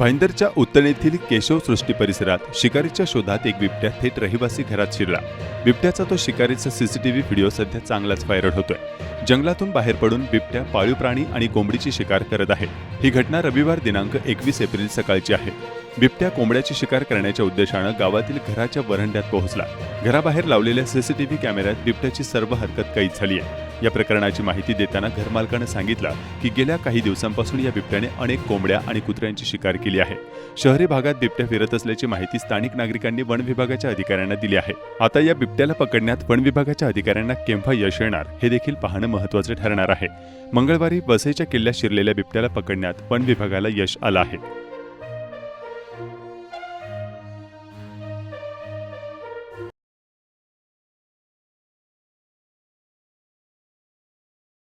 भाईंदरच्या उत्तरेतील केशव सृष्टी परिसरात शिकारीच्या शोधात एक बिबट्या थेट रहिवासी घरात शिरला. बिबट्याचा तो शिकारीचा सीसीटीव्ही व्हिडिओ सध्या चांगलाच व्हायरल होतोय. जंगलातून बाहेर पडून बिबट्या पाळीव प्राणी आणि कोंबडीची शिकार करत आहे. ही घटना रविवार दिनांक एकवीस एप्रिल सकाळची आहे. बिबट्या कोंबड्याची शिकार करण्याच्या उद्देशानं गावातील घराच्या वरंड्यात पोहोचला. घराबाहेर लावलेल्या सीसीटीव्ही कॅमेऱ्यात बिबट्याची सर्व हरकत कैद झाली आहे. या प्रकरणाची माहिती देताना घरमालकानं सांगितलं की गेल्या काही दिवसांपासून या बिबट्याने अनेक कोंबड्या आणि कुत्र्यांची शिकार केली आहे. शहरी भागात बिबट्या फिरत असल्याची माहिती स्थानिक नागरिकांनी वन विभागाच्या अधिकाऱ्यांना दिली आहे. आता या बिबट्याला पकडण्यात वन विभागाच्या अधिकाऱ्यांना केव्हा यश येणार हे देखील पाहणं महत्वाचं ठरणार आहे. मंगळवारी वसईच्या किल्ल्यात शिरलेल्या बिबट्याला पकडण्यात वन विभागाला यश आलं आहे.